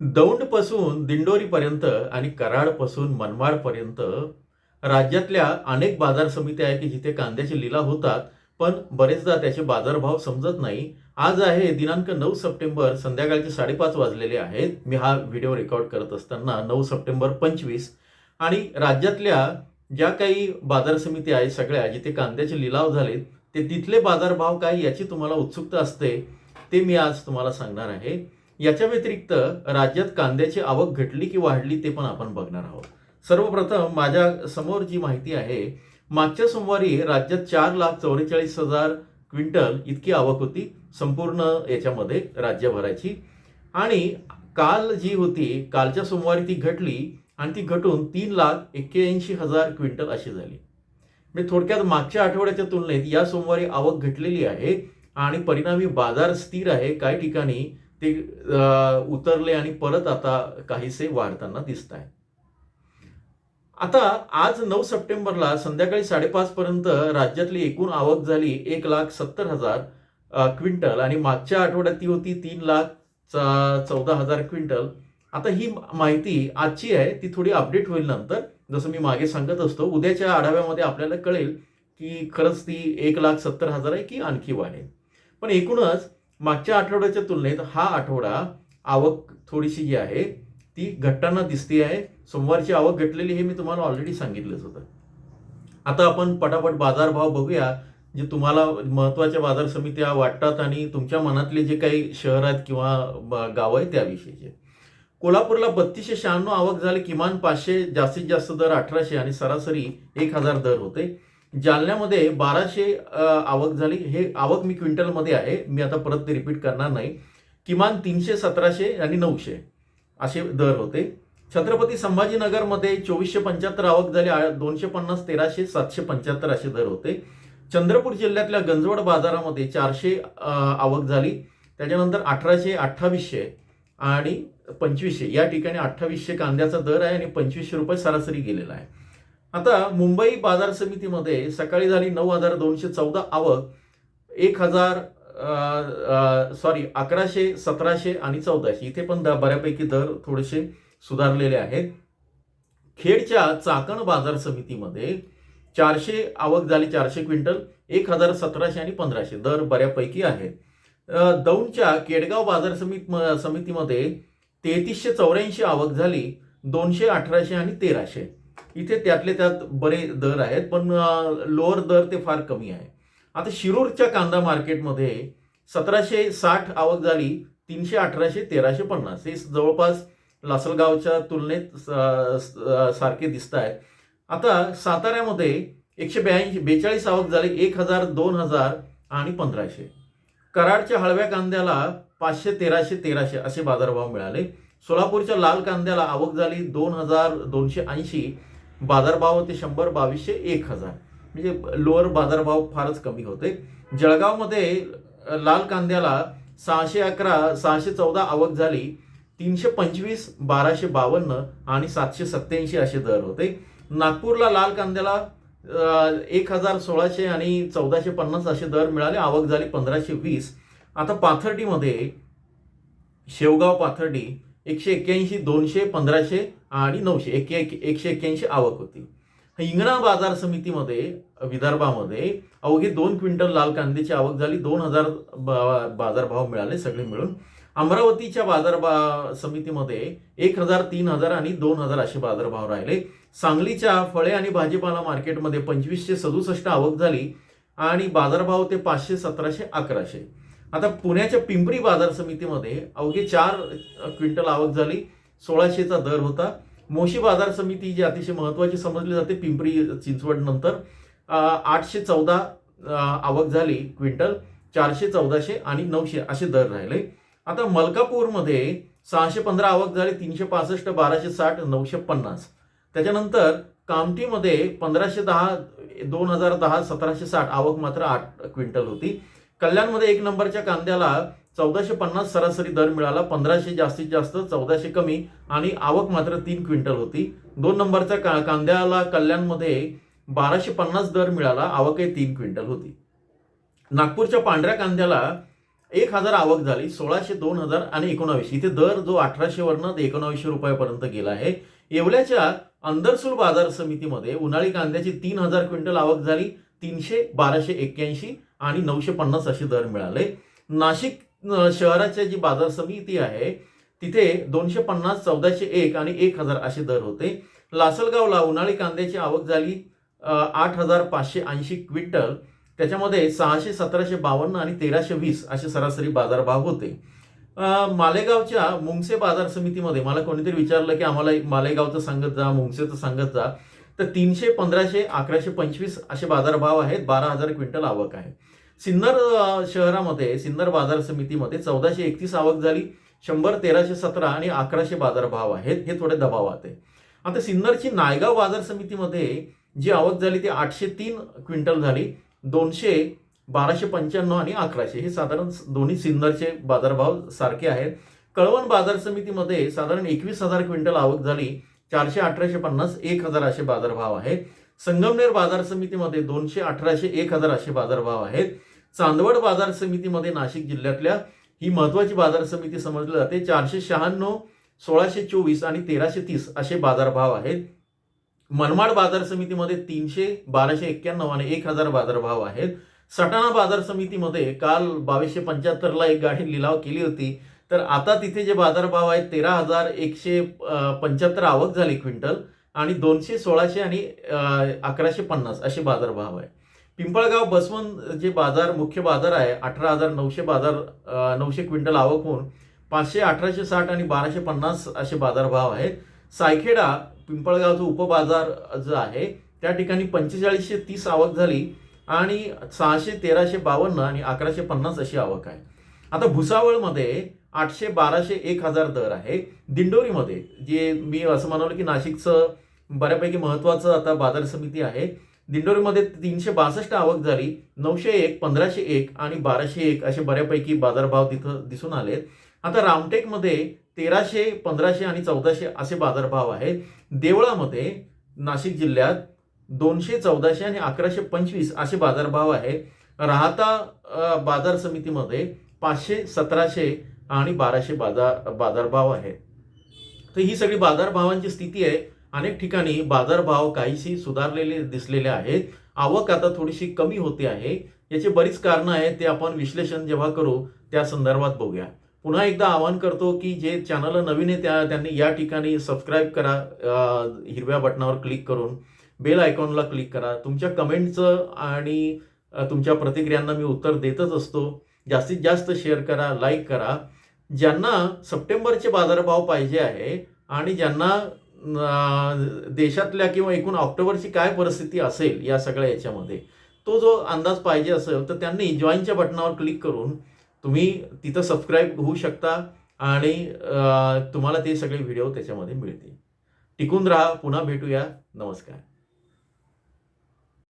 दौंडपासून दिंडोरीपर्यंत आणि कराडपासून मनमाडपर्यंत राज्यातल्या अनेक बाजार समित्या आहेत की जिथे कांद्याचे लिलाव होतात पण बरेचदा त्याचे बाजारभाव समजत नाही. आज आहे दिनांक नऊ सप्टेंबर संध्याकाळचे साडेपाच वाजलेले आहेत. मी हा व्हिडिओ रेकॉर्ड करत असताना नऊ सप्टेंबर पंचवीस आणि राज्यातल्या ज्या काही बाजार समिती आहेत सगळ्या जिथे कांद्याचे लिलाव झालेत ते तिथले बाजारभाव काय याची तुम्हाला उत्सुकता असते ते मी आज तुम्हाला सांगणार आहे. याच्या व्यतिरिक्त राज्यात कांद्याची आवक घटली की वाढली ते पण आपण बघणार आहोत. सर्वप्रथम माझ्यासमोर जी माहिती आहे मागच्या सोमवारी राज्यात चार लाख चौवेचाळीस हजार क्विंटल इतकी आवक होती संपूर्ण याच्यामध्ये राज्यभराची. आणि काल जी होती कालच्या सोमवारी ती घटली आणि ती घटून तीन लाख एक्क्याऐंशी हजार क्विंटल अशी झाली. म्हणजे थोडक्यात मागच्या आठवड्याच्या तुलनेत या सोमवारी आवक घटलेली आहे आणि परिणामी बाजार स्थिर आहे. काही ठिकाणी ते उतरले आणि परत आता काहीसे वाढताना दिसत आहे आता आज नऊ सप्टेंबरला संध्याकाळी साडेपाच पर्यंत राज्यातली एकूण आवक झाली एक लाख सत्तर हजार क्विंटल आणि मागच्या आठवड्यात ती होती तीन लाख चौदा हजार क्विंटल. आता ही माहिती आजची आहे ती थोडी अपडेट होईल नंतर. जसं मी मागे सांगत असतो उद्याच्या आढाव्यामध्ये आपल्याला कळेल की खरंच ती एक लाख सत्तर हजार आहे की आणखी वाढेल. पण एकूणच मागच्या आठवड्याच्या तुलनेत हा आठवडा आवक थोडीशी जी आहे ती घटताना दिसते आहे. सोमवारची आवक घटलेली हे मी तुम्हाला ऑलरेडी सांगितलंच होतं. आता आपण पटापट बाजारभाव बघूया जे तुम्हाला महत्त्वाच्या बाजार समित्या वाटतात आणि तुमच्या मनातले जे काही शहर आहेत किंवा गावं आहेत त्याविषयीचे. कोल्हापूरला बत्तीसशे शहाण्णव आवक झाली किमान पाचशे जास्तीत जास्त दर अठराशे आणि सरासरी एक हजार दर होते. जालन्यामध्ये बाराशे आवक झाली. हे आवक मी क्विंटलमध्ये आहे. मी आता परत ते रिपीट करणार नाही. किमान तीनशे सतराशे आणि नऊशे असे दर होते. छत्रपती संभाजीनगरमध्ये चोवीसशे पंच्याहत्तर आवक झाली. दोनशे पन्नास तेराशे सातशे पंच्याहत्तर असे दर होते. चंद्रपूर जिल्ह्यातल्या गंजवड बाजारामध्ये चारशे आवक झाली. त्याच्यानंतर अठराशे अठ्ठावीसशे आणि पंचवीसशे. या ठिकाणी अठ्ठावीसशे कांद्याचा दर आहे आणि पंचवीसशे रुपये सरासरी गेलेला आहे. आता मुंबई बाजार समितीमध्ये सकाळी झाली नऊ हजार दोनशे चौदा आवक एक हजार सॉरी अकराशे सतराशे आणि चौदाशे. इथे पण बऱ्यापैकी दर थोडेसे सुधारलेले आहेत. खेडच्या चाकण बाजार समितीमध्ये चारशे आवक झाली चारशे क्विंटल एक हजार सतराशे आणि पंधराशे. दर बऱ्यापैकी आहेत. दौंडच्या केडगाव बाजार समित म- समितीमध्ये तेहतीसशे चौऱ्याऐंशी आवक झाली दोनशे अठराशे आणि तेराशे. इथे त्यातले त्यात बरे दर आहेत पण लोअर दर ते फार कमी आहे. आता शिरूरच्या कांदा मार्केटमध्ये सतराशे साठ आवक झाली तीनशे अठराशे तेराशे पन्नास. हे जवळपास लासलगावच्या तुलनेत सारखे दिसत आहेत आता साताऱ्यामध्ये एकशे ब्याऐंशी बेचाळीस आवक झाली एक हजार दोन हजार आणि पंधराशे. कराडच्या हळव्या कांद्याला पाचशे तेराशे तेराशे असे बाजारभाव मिळाले. सोलापूरच्या लाल कांद्याला आवक झाली दोन हजार दोनशे ऐंशी. बाजारभाव होते शंभर बावीसशे एक हजार. म्हणजे लोअर बाजारभाव फारच कमी होते. जळगावमध्ये लाल कांद्याला सहाशे अकरा सहाशे चौदा आवक झाली. तीनशे पंचवीस बाराशे बावन्न आणि सातशे सत्याऐंशी असे दर होते. नागपूरला लाल कांद्याला एक हजार सोळाशे आणि चौदाशे पन्नास असे दर मिळाले. आवक झाली पंधराशे वीस. आता पाथर्डीमध्ये शेवगाव पाथर्डी एकशे एक्क्याऐंशी दोनशे पंधराशे आणि नऊशे. एक एकशे एक्क्याऐंशी आवक होती. हिंगणा बाजार समितीमध्ये विदर्भामध्ये अवघी दोन क्विंटल लाल कांद्याची आवक झाली. दोन हजार बा- बाजारभाव मिळाले सगळे मिळून. अमरावतीच्या बाजार बा समितीमध्ये एक हजार तीन हजार आणि दोन हजार असे बाजारभाव राहिले. सांगलीच्या फळे आणि भाजीपाला मार्केटमध्ये पंचवीसशे सदुसष्ट आवक झाली आणि बाजारभाव ते पाचशे सतराशे अकराशे. आता पुण्याच्या पिंपरी बाजार समितीमध्ये अवघे चार क्विंटल आवक झाली सोळाशेचा दर होता. मोशी बाजार समिती जी अतिशय महत्त्वाची समजली जाते पिंपरी चिंचवड नंतर आठशे चौदा आवक झाली क्विंटल चारशे चौदाशे आणि नऊशे असे दर राहिले. आता मलकापूरमध्ये सहाशे पंधरा आवक झाली तीनशे पासष्ट बाराशे साठ नऊशे पन्नास. त्याच्यानंतर कामठीमध्ये पंधराशे दहा दोन हजार दहा सतराशे साठ आवक मात्र आठ क्विंटल होती. कल्याणमध्ये एक नंबरच्या कांद्याला चौदाशे पन्नास सरासरी दर मिळाला. पंधराशे जास्तीत जास्त चौदाशे कमी आणि आवक मात्र तीन क्विंटल होती. दोन नंबरच्या का कांद्याला कल्याणमध्ये बाराशे पन्नास दर मिळाला आवकही तीन क्विंटल होती. नागपूरच्या पांढऱ्या कांद्याला एक हजार आवक झाली सोळाशे दोन हजार आणि एकोणावीसशे इथे दर जो अठराशेवरनं ते एकोणावीसशे रुपयापर्यंत गेला आहे. येवल्याच्या अंदरसूल बाजार समितीमध्ये उन्हाळी कांद्याची तीन हजार क्विंटल आवक झाली. तीनशे बाराशे एक्क्याऐंशी आणि नऊशे पन्नास असे दर मिळाले. नाशिक शहराच्या शहराची जी बाजार समिती आहे तिथे दोनशे पन्नास चौदाशे एक आणि एक हजार असे दर होते. लासलगावला उन्हाळी कांद्याची आवक झाली आठ हजार पाचशे ऐंशी क्विंटल. त्याच्यामध्ये सहाशे सतराशे बावन्न आणि तेराशे वीस असे सरासरी बाजारभाव होते. मालेगावच्या मुंगसे बाजार समितीमध्ये मला कोणीतरी विचारलं की आम्हाला मालेगावचं सांगत जा मुंगसेचं सांगत जा. तर तीनशे पंधराशे अकराशे पंचवीस असे बाजारभाव आहेत. बारा हजार क्विंटल आवक आहे. सिन्नर शहरामध्ये सिन्नर बाजार समितीमध्ये चौदाशे एकतीस आवक झाली. शंभर तेराशे सतरा आणि अकराशे बाजारभाव आहेत. हे थोडे दबावात आहे. आता सिन्नरची नायगाव बाजार समितीमध्ये जी आवक झाली ती आठशे तीन क्विंटल झाली. दोनशे बाराशे पंच्याण्णव आणि अकराशे. हे साधारण दोन्ही सिन्नरचे बाजारभाव सारखे आहेत. कळवण बाजार समितीमध्ये साधारण एकवीस हजार क्विंटल आवक झाली. चारशे अठराशे पन्नास एक हजार असे बाजारभाव आहेत. संगमनेर बाजार समितीमध्ये दोनशे अठराशे एक हजार असे बाजारभाव आहेत. चांदवड बाजार समितीमध्ये नाशिक जिल्ह्यातल्या ही महत्वाची बाजार समिती समजली जाते. चारशे शहाण्णव सोळाशे चोवीस आणि तेराशे तीस असे बाजारभाव आहेत. मनमाड बाजार समितीमध्ये तीनशे बाराशे एक्क्याण्णव आणि एक हजार बाजारभाव आहेत. सटाणा बाजार समितीमध्ये काल बावीसशे पंच्याहत्तरला एक गाडी लिलाव केली होती. तर आता तिथे जे बाजारभाव आहेत तेरा हजार एकशे पंच्याहत्तर आवक झाली क्विंटल आणि दोनशे सोळाशे आणि अकराशे पन्नास असे बाजारभाव आहे. पिंपळगाव बसवंत जे बाजार मुख्य बाजार आहे अठरा हजार नऊशे बाजार नऊशे क्विंटल आवक होऊन पाचशे अठराशे साठ आणि बाराशे पन्नास असे बाजारभाव आहेत. सायखेडा पिंपळगावचं उपबाजार जो आहे त्या ठिकाणी पंचेचाळीसशे तीस आवक झाली आणि सहाशे तेराशे बावन्न आणि अकराशे पन्नास अशी आवक आहे. आता भुसावळमध्ये आठशे बाराशे एक हजार दर आहे. दिंडोरीमध्ये जे मी असं म्हणालो की नाशिकचं बऱ्यापैकी महत्त्वाचं आता बाजार समिती आहे दिंडोरीमध्ये तीनशे बासष्ट आवक झाली नऊशे एक पंधराशे एक आणि बाराशे एक असे बऱ्यापैकी बाजारभाव तिथं दिसून आलेत. आता रामटेकमध्ये तेराशे पंधराशे आणि चौदाशे असे बाजारभाव आहेत. देवळामध्ये नाशिक जिल्ह्यात दोनशे चौदाशे आणि अकराशे पंचवीस असे बाजारभाव आहेत. राहता बाजार समितीमध्ये पाचशे सतराशे आणि बाराशे बाजार बाजारभाव आहेत. तर ही सगळी बाजारभावांची स्थिती आहे. अनेक ठिकाणी बाजारभाव काहीशी सुधारलेले दिसलेले आहेत. आवक आता थोडीशी कमी होते आहे. याची बरीच कारणं आहेत ते आपण विश्लेषण जेव्हा करू त्या संदर्भात बघूया. पुन्हा एकदा आवाहन करतो की जे चॅनल नवीन आहे त्या त्यांनी या ठिकाणी सबस्क्राईब करा हिरव्या बटनावर क्लिक करून बेल आयकॉनला क्लिक करा. तुमच्या कमेंटचं आणि तुमच्या प्रतिक्रियांना मी उत्तर देतच असतो. जास्तीत जास्त शेअर करा लाईक करा. ज्यांना सप्टेंबरचे बाजारभाव पाहिजे आहे आणि ज्यांना देशातल्या किंवा एकूण ऑक्टोबरची काय परिस्थिती असेल या सगळ्या याच्यामध्ये तो जो अंदाज पाहिजे असेल तर त्यांनी जॉईनच्या बटनावर क्लिक करून तुम्ही तिथं सबस्क्राईब होऊ शकता आणि तुम्हाला ते सगळे व्हिडिओ त्याच्यामध्ये मिळतील. टिकून राहा पुन्हा भेटूया. नमस्कार.